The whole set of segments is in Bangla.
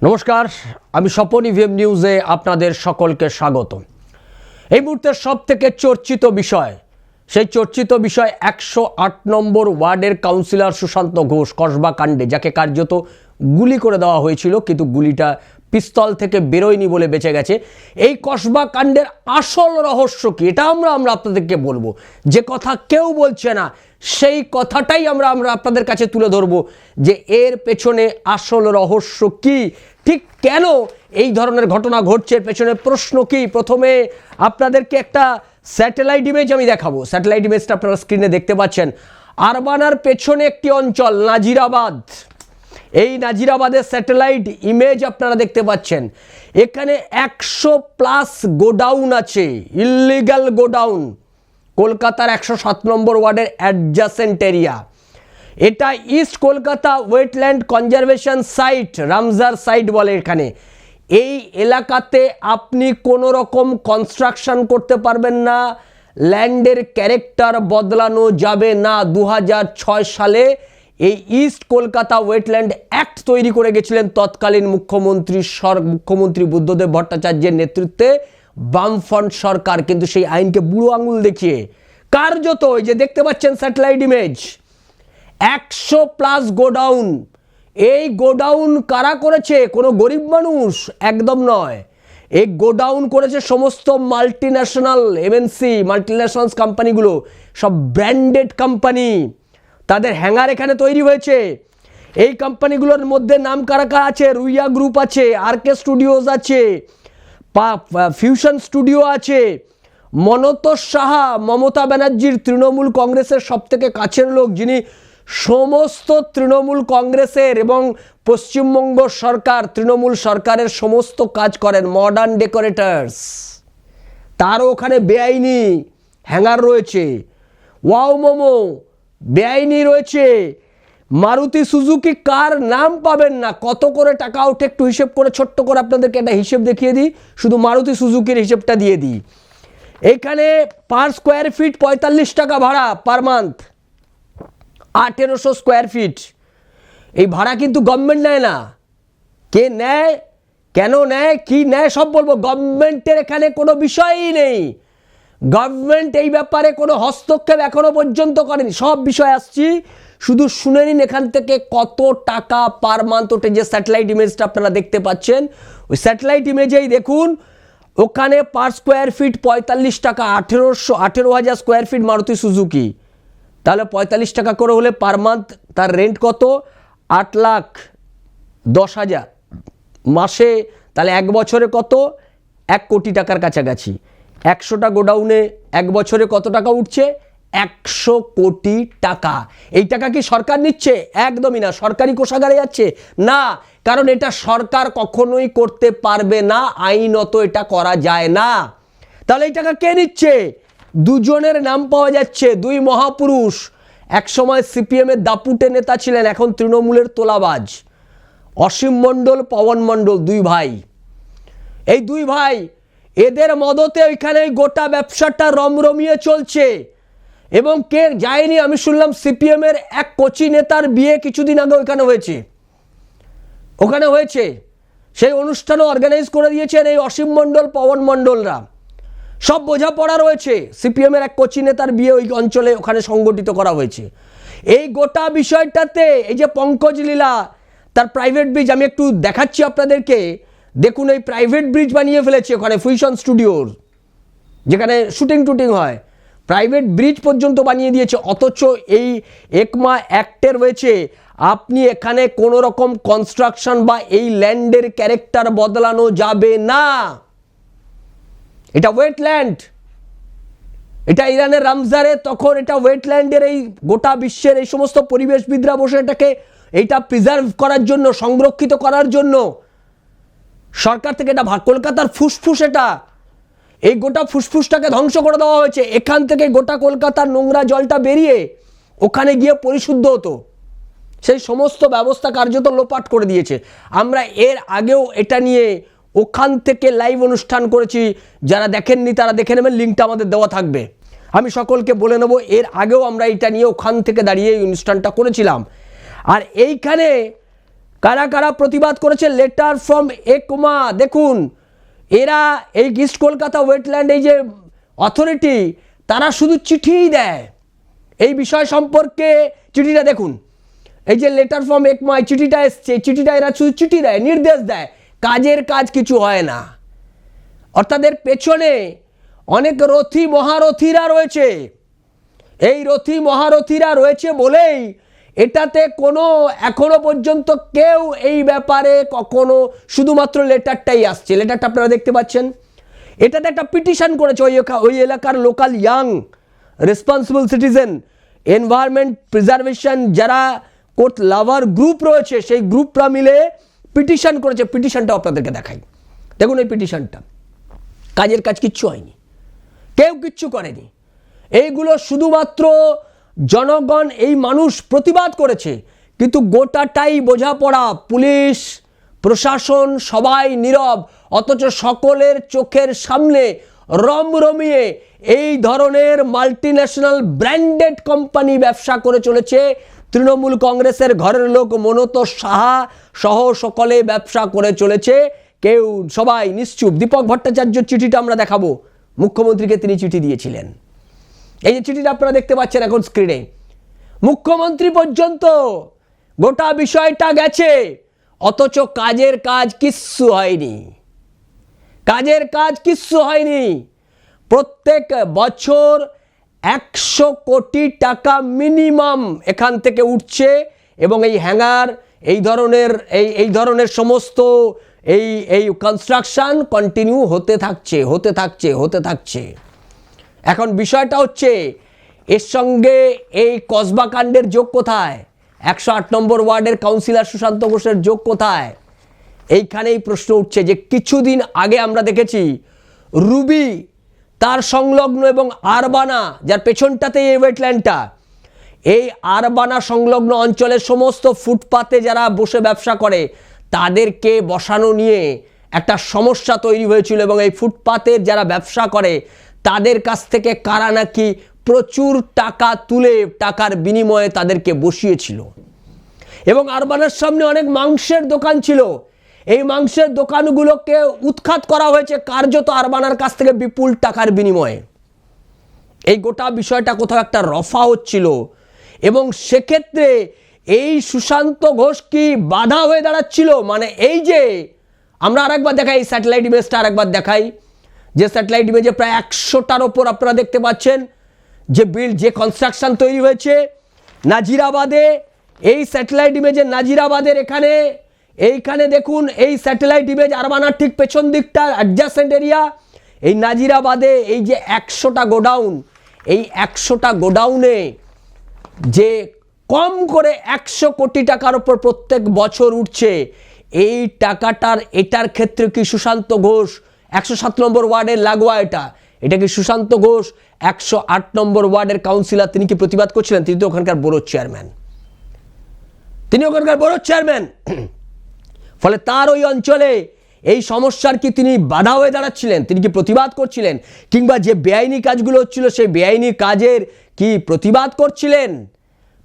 নমস্কার, আমি স্বপন ইভিএম নিউজে আপনাদের সকলকে স্বাগত এই মুহূর্তের সব থেকে চর্চিত বিষয়, সেই চর্চিত বিষয় একশো আট নম্বর ওয়ার্ডের কাউন্সিলর সুশান্ত ঘোষ কসবা কাণ্ডে যাকে কার্যত গুলি করে দেওয়া হয়েছিল, কিন্তু গুলিটা পিস্তল থেকে বেরোয়নি বলে বেঁচে গেছে। এই কসবা কাণ্ডের আসল রহস্য কি, এটা আমরা আমরা আপনাদেরকে বলব। যে কথা কেউ বলছে না, সেই কথাটাই আমরা আমরা আপনাদের কাছে তুলে ধরবো যে এর পেছনে আসল রহস্য কি, ঠিক কেন এই ধরনের ঘটনা ঘটছে পেছনে প্রশ্ন কি? প্রথমে আপনাদেরকে একটা স্যাটেলাইট ইমেজ আমি দেখাবো। স্যাটেলাইট ইমেজটা আপনারা স্ক্রিনে দেখতে পাচ্ছেন। আরবানার পেছনে একটি অঞ্চল, নাজিরাবাদ। এই নাজিরাবাদের স্যাটেলাইট ইমেজ আপনারা দেখতে পাচ্ছেন। এখানে একশো প্লাস গোডাউন আছে ইলিগাল গোডাউন। কলকাতার একশো সাত নম্বর ওয়ার্ডের অ্যাডজাসেন্ট এরিয়া। এটা East Kolkata wetland conservation site, Ramsar site বলে এখানে। এই এলাকাতে আপনি কোনো রকম কনস্ট্রাকশন করতে পারবেন না, ল্যান্ডের ক্যারেক্টার বদলানো যাবে না। দু হাজার ছয় সালে এই ইস্ট কলকাতা ওয়েটল্যান্ড অ্যাক্ট তৈরি করে গেছিলেন তৎকালীন মুখ্যমন্ত্রী সর, মুখ্যমন্ত্রী বুদ্ধদেব ভট্টাচার্যের নেতৃত্বে বামফ্রন্ট সরকার। কিন্তু সেই আইনকে বুড়ো আঙুল দেখিয়ে কার্যত ওই যে দেখতে পাচ্ছেন স্যাটেলাইট ইমেজ একশো প্লাস গোডাউন। এই গোডাউন কারা করেছে? কোনো গরিব মানুষ? একদম নয়। এই গোডাউন করেছে সমস্ত multi national MNC multi national কোম্পানিগুলো সব ব্র্যান্ডেড কোম্পানি তাদের হ্যাঙ্গার এখানে তৈরি হয়েছে। এই কোম্পানিগুলোর মধ্যে নাম কারা কারা আছে? রুইয়া গ্রুপ আছে আর কে স্টুডিওজ আছে ফিউশন স্টুডিও আছে, মনতোষ সাহা, মমতা ব্যানার্জির তৃণমূল কংগ্রেসের সবথেকে কাছের লোক, যিনি সমস্ত তৃণমূল কংগ্রেসের এবং পশ্চিমবঙ্গ সরকার, তৃণমূল সরকারের সমস্ত কাজ করেন মডার্ন ডেকোরেটার্স তারও ওখানে বেআইনি হ্যাঙ্গার রয়েছে। ওয়াও মোমো বেআইনি রয়েছে। মারুতি সুজুকি কার নাম পাবেন না? কত করে টাকা ওঠে একটু হিসেব করে, ছোট্ট করে আপনাদেরকে একটা হিসেব দেখিয়ে দিই। শুধু মারুতি সুজুকির হিসেবটা দিয়ে দিই। এখানে পার স্কোয়ার ফিট পঁয়তাল্লিশ টাকা ভাড়া পার মান্থ আঠেরোশো স্কোয়ার ফিট এই ভাড়া কিন্তু গভর্নমেন্ট নেয় না। কে নেয়? কেন নেয়? কি নেয়? সব বলব। গভর্নমেন্টের এখানে কোনো বিষয়ই নেই। গভর্নমেন্ট এই ব্যাপারে কোনো হস্তক্ষেপ এখনও পর্যন্ত করেনি। সব বিষয় আসছি। শুধু শুনে নিন এখান থেকে কত টাকা পার মান্থ ওঠে যে স্যাটেলাইট ইমেজটা আপনারা দেখতে পাচ্ছেন। ওই স্যাটেলাইট ইমেজেই দেখুন, ওখানে পার স্কোয়ার ফিট পঁয়তাল্লিশ টাকা, আঠেরোশো, আঠেরো হাজার স্কোয়ার ফিট মারুতি সুজুকি। তাহলে পঁয়তাল্লিশ টাকা করে হলে পার মান্থ তার রেন্ট কত? আট লাখ দশ হাজার। মাসে তাহলে এক বছরে কত? এক কোটি টাকার কাছাকাছি। একশোটা গোডাউনে এক বছরে কত টাকা উঠছে? একশো কোটি টাকা। এই টাকা কি সরকার নিচ্ছে? একদমই না। সরকারি কোষাগারে যাচ্ছে? না। কারণ এটা সরকার কখনোই করতে পারবে না। আইনত এটা করা যায় না। তাহলে এই টাকা কে নিচ্ছে? দুজনের নাম পাওয়া যাচ্ছে। দুই মহাপুরুষ। একসময় সিপিএমের দাপুটে নেতা ছিলেন, এখন তৃণমূলের তোলাবাজ। অসীম মণ্ডল, পবন মণ্ডল, দুই ভাই। এই দুই ভাই এদের মদতে ওইখানে গোটা ব্যবসাটা রমরমিয়ে চলছে। এবং কে যায়নি, আমি শুনলাম সিপিএমের এক কোচি নেতার বিয়ে কিছুদিন আগে ওইখানে হয়েছে। ওখানে হয়েছে। সেই অনুষ্ঠানও অর্গানাইজ করে দিয়েছেন এই অসীম মণ্ডল, পবন মণ্ডলরা। সব বোঝাপড়া রয়েছে, সিপিএমের এক কোচি নেতার বিয়ে ওই অঞ্চলে ওখানে সংগঠিত করা হয়েছে। এই গোটা বিষয়টাতে এই যে পঙ্কজ লীলা, তার প্রাইভেট ব্রিজ আমি একটু দেখাচ্ছি আপনাদেরকে। দেখুন এই প্রাইভেট ব্রিজ বানিয়ে ফেলেছে ওখানে ফুইশন স্টুডিওর যেখানে শুটিং টুটিং হয়। প্রাইভেট ব্রিজ পর্যন্ত বানিয়ে দিয়েছে, অথচ এই একমা অ্যাক্টে রয়েছে। আপনি এখানে কোনো রকম কনস্ট্রাকশন বা এই ল্যান্ডের ক্যারেক্টার বদলানো যাবে না। এটা ওয়েটল্যান্ড এটা ইরানের রামজারে, তখন এটা ওয়েটল্যান্ডের এই গোটা বিশ্বের এই সমস্ত পরিবেশবিদরা বসে এটাকে, এইটা প্রিজার্ভ করার জন্য, সংরক্ষিত করার জন্য সরকার থেকে এটা ভা- কলকাতার ফুসফুস এটা। এই গোটা ফুসফুসটাকে ধ্বংস করে দেওয়া হয়েছে। এখান থেকে গোটা কলকাতার নোংরা জলটা বেরিয়ে ওখানে গিয়ে পরিশুদ্ধ হতো। সেই সমস্ত ব্যবস্থা কার্যত লোপাট করে দিয়েছে। আমরা এর আগেও এটা নিয়ে ওখান থেকে লাইভ অনুষ্ঠান করেছি। যারা দেখেননি তারা দেখে নেবেন লিঙ্কটা আমাদের দেওয়া থাকবে। আমি সকলকে বলে নেব, এর আগেও আমরা এটা নিয়ে ওখান থেকে দাঁড়িয়ে এই অনুষ্ঠানটা করেছিলাম। আর এইখানে কারা কারা প্রতিবাদ করেছে লেটার ফ্রম একমা? দেখুন, এরা এই ইস্ট কলকাতা ওয়েটল্যান্ড এই যে অথরিটি তারা শুধু চিঠিই দেয়। এই বিষয় সম্পর্কে চিঠিটা দেখুন। এই যে লেটার ফ্রম একমা চিঠিটা এসছে চিঠিটা এরা শুধু চিঠি দেয়, নির্দেশ দেয়। কাজের কাজ কিছু হয় না। অর্থাৎ এর পেছনে অনেক রথী মহারথীরা রয়েছে। এই রথী মহারথীরা রয়েছে বলেই এটাতে কোনো এখনও পর্যন্ত কেউ এই ব্যাপারে কখনো শুধুমাত্র লেটারটাই আসছে। লেটারটা আপনারা দেখতে পাচ্ছেন। এটাতে একটা পিটিশন করেছে ওই ওই এলাকার local young responsible citizen environment preservation যারা কোর্ট লাভার গ্রুপ রয়েছে, সেই গ্রুপরা মিলে পিটিশন করেছে। পিটিশনটা আপনাদেরকে দেখাই। দেখুন এই পিটিশনটা। কাজের কাজ কিচ্ছু হয়নি। কেউ কিচ্ছু করেনি। এইগুলো শুধুমাত্র জনগণ এই মানুষ প্রতিবাদ করেছে, কিন্তু গোটাটাই বোঝাপড়া, পুলিশ, প্রশাসন সবাই নীরব, অথচ সকলের চোখের সামনে রমরমিয়ে এই ধরনের মাল্টিন্যাশনাল ব্র্যান্ডেড কোম্পানি ব্যবসা করে চলেছে। তৃণমূল কংগ্রেসের ঘরের লোক মনত সাহা সহ সকলে ব্যবসা করে চলেছে। কেউ, সবাই নিশ্চুপ। দীপক ভট্টাচার্য চিঠিটা আমরা দেখাবো। মুখ্যমন্ত্রীকে তিনি চিঠি দিয়েছিলেন। এই যে চিঠিটা আপনারা দেখতে পাচ্ছেন এখন স্ক্রিনে মুখ্যমন্ত্রী পর্যন্ত গোটা বিষয়টা গেছে, অথচ কাজের কাজ কিচ্ছু হয়নি। কাজের কাজ কিচ্ছু হয়নি। প্রত্যেক বছর একশো কোটি টাকা মিনিমাম এখান থেকে উঠছে এবং এই হ্যাঙ্গার এই ধরনের, এই এই ধরনের সমস্ত এই এই কনস্ট্রাকশন কন্টিনিউ হতে থাকছে হতে থাকছে হতে থাকছে। এখন বিষয়টা হচ্ছে, এর সঙ্গে এই কসবা কাণ্ডের যোগ কোথায়? একশো আট নম্বর ওয়ার্ডের কাউন্সিলর সুশান্ত ঘোষের যোগ কোথায়? এইখানেই প্রশ্ন উঠছে যে কিছুদিন আগে আমরা দেখেছি, রুবি তার সংলগ্ন এবং আরবানা, যার পেছনটাতেই এই ওয়েটল্যান্ডটা, এই আরবানা সংলগ্ন অঞ্চলের সমস্ত ফুটপাতে যারা বসে ব্যবসা করে, তাদেরকে বসানো নিয়ে একটা সমস্যা তৈরি হয়েছিল এবং এই ফুটপাতের যারা ব্যবসা করে তাদের কাছ থেকে কারা নাকি প্রচুর টাকা তুলে টাকার বিনিময়ে তাদেরকে বসিয়েছিল। এবং আরবানের সামনে অনেক মাংসের দোকান ছিল। এই মাংসের দোকানগুলোকে উৎখাত করা হয়েছে কার্যত আরবানার কাছ থেকে বিপুল টাকার বিনিময়ে। এই গোটা বিষয়টা কোথাও একটা রফা হচ্ছিল। এবং সেক্ষেত্রে এই সুশান্ত ঘোষ কি বাধা হয়ে দাঁড়াচ্ছিল? মানে এই যে আমরা আরেকবার দেখাই স্যাটেলাইট ইমেজটা আরেকবার দেখাই। যে স্যাটেলাইট ইমেজে প্রায় একশোটার ওপর আপনারা দেখতে পাচ্ছেন যে বিল্ড যে কনস্ট্রাকশন তৈরি হয়েছে। নাজিরাবাদে, এই স্যাটেলাইট ইমেজে নাজিরাবাদের এখানে, এইখানে দেখুন, এই স্যাটেলাইট ইমেজ আরবানার ঠিক পেছন দিকটা অ্যাডজাসেন্ট এরিয়া এই নাজিরাবাদে এই যে একশোটা গোডাউন, এই একশোটা গোডাউনে যে কম করে একশো কোটি টাকার ওপর প্রত্যেক বছর উঠছে, এই টাকাটার, এটার ক্ষেত্রে কি সুশান্ত ঘোষ একশো সাত নম্বর ওয়ার্ডের লাগোয়া এটা। এটা কি সুশান্ত ঘোষ? একশো আট নম্বর ওয়ার্ডের কাউন্সিলর, তিনি কি প্রতিবাদ করছিলেন? তিনি তো ওখানকার বড় চেয়ারম্যান। তিনি ওখানকার বড় চেয়ারম্যান। ফলে তার ওই অঞ্চলে এই সমস্যার কি তিনি বাধা হয়ে দাঁড়াচ্ছিলেন? তিনি কি প্রতিবাদ করছিলেন? কিংবা যে বেআইনি কাজগুলো হচ্ছিল, সেই বেআইনি কাজের কি প্রতিবাদ করছিলেন?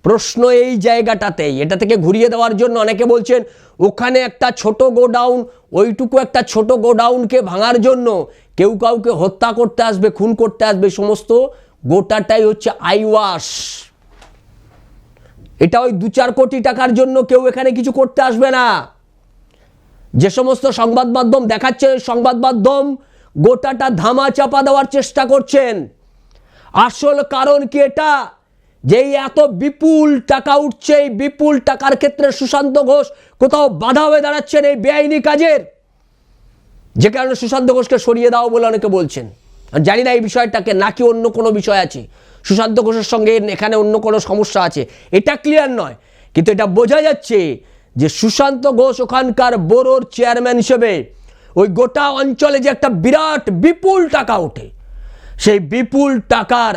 প্রশ্ন এই জায়গাটাতেই। এটা থেকে ঘুরিয়ে দেওয়ার জন্য অনেকে বলছেন, ওখানে একটা ছোট গোডাউন, ওইটুকু একটা ছোট গোডাউনকে ভাঙার জন্য কেউ কাউকে হত্যা করতে আসবে, খুন করতে আসবে, সমস্ত গোটাটাই হচ্ছে আইওয়াশ এটা ওই দু চার কোটি টাকার জন্য কেউ এখানে কিছু করতে আসবে না। যে সমস্ত সংবাদ মাধ্যম দেখাচ্ছে, সংবাদ মাধ্যম গোটাটা ধামা চাপা দেওয়ার চেষ্টা করছেন। আসল কারণ কি এটা? যেই এত বিপুল টাকা উঠছে, এই বিপুল টাকার ক্ষেত্রে সুশান্ত ঘোষ কোথাও বাধা হয়ে দাঁড়াচ্ছেন এই বেআইনি কাজের? যে কারণে সুশান্ত ঘোষকে সরিয়ে দাও বলে অনেকে বলছেন। জানি না এই বিষয়টাকে নাকি অন্য কোনো বিষয় আছে। সুশান্ত ঘোষের সঙ্গে এখানে অন্য কোনো সমস্যা আছে। এটা ক্লিয়ার নয়। কিন্তু এটা বোঝা যাচ্ছে যে সুশান্ত ঘোষ ওখানকার বোরোর চেয়ারম্যান হিসেবে ওই গোটা অঞ্চলে যে একটা বিরাট বিপুল টাকা ওঠে, সেই বিপুল টাকার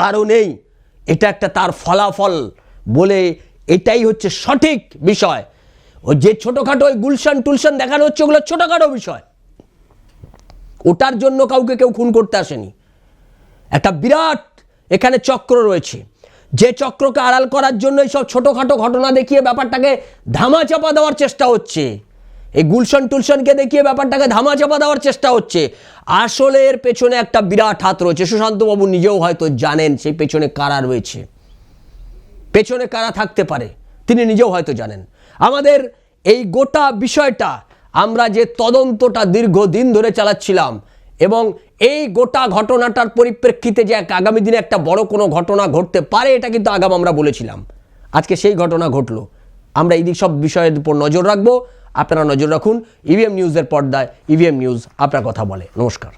কারণেই এটা একটা তার ফলাফল বলে এটাই হচ্ছে সঠিক বিষয়। ও যে ছোটোখাটো ওই গুলশান টুলশান দেখানো হচ্ছে, ওগুলো ছোটোখাটো বিষয়। ওটার জন্য কাউকে কেউ খুন করতে আসেনি। একটা বিরাট এখানে চক্র রয়েছে। যে চক্রকে আড়াল করার জন্য সব ছোটোখাটো ঘটনা দেখিয়ে ব্যাপারটাকে ধামাচাপা দেওয়ার চেষ্টা হচ্ছে। এই গুলশন টুলশনকে দেখিয়ে ব্যাপারটাকে ধামাচাপা দেওয়ার চেষ্টা হচ্ছে। আসলে এর পেছনে একটা বিরাট হাত রয়েছে। সুশান্তবাবু নিজেও হয়তো জানেন সেই পেছনে কারা রয়েছে। পেছনে কারা থাকতে পারে, তিনি নিজেও হয়তো জানেন। আমাদের এই গোটা বিষয়টা আমরা যে তদন্তটা দীর্ঘদিন ধরে চালাচ্ছিলাম এবং এই গোটা ঘটনাটার পরিপ্রেক্ষিতে যে এক আগামী দিনে একটা বড় কোনো ঘটনা ঘটতে পারে, এটা কিন্তু আগাম আমরা বলেছিলাম। আজকে সেই ঘটনা ঘটলো। আমরা এই সব বিষয়ের উপর নজর রাখব। আপনারা নজর রাখুন ইভিএম নিউজের পর্দায় ইভিএম নিউজ আপনার কথা বলে। নমস্কার।